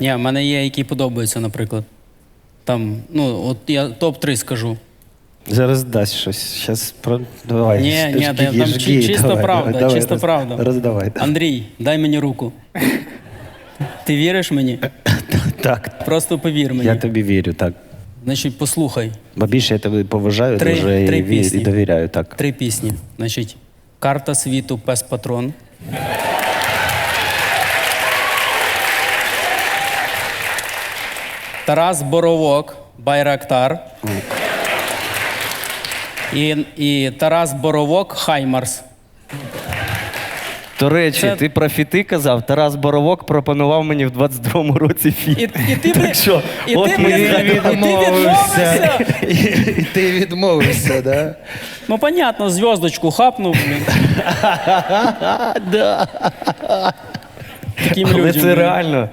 Ні, в мене є, які подобаються, наприклад. Там, ну, от я топ-3 скажу. Зараз дасть щось. Щас про... давай. Ні, ні, там- чи- чисто давай, правда, давай, чисто правда. Роздавай. Андрій, дай мені руку. Ти віриш мені? Так, Просто повір мені. я тобі вірю, так. Значить, послухай. Бо більше я тебе поважаю, Три- дуже три і, ві- пісні. і довіряю, так. Три пісні. Значить, карта світу пес патрон. Тарас Боровок, Байрактар. І, і Тарас Боровок, Хаймарс. До речі, Це- ти про фіти казав. Тарас Боровок пропонував мені в 22-му році фіт. І, і ти, Так що, і от ти, і ти відмовився. І ти відмовився, да? Ну, понятно, зв'язочку хапнув, блін. Таким Але людям. це блін. реально.